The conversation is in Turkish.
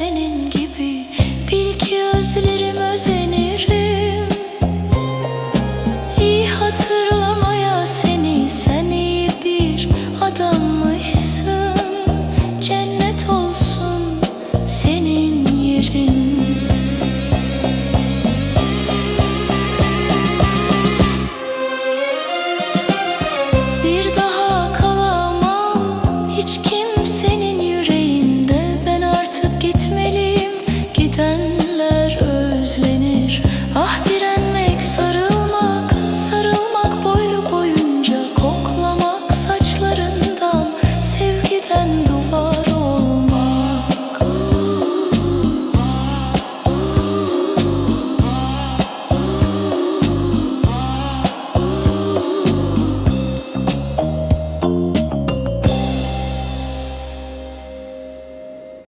senin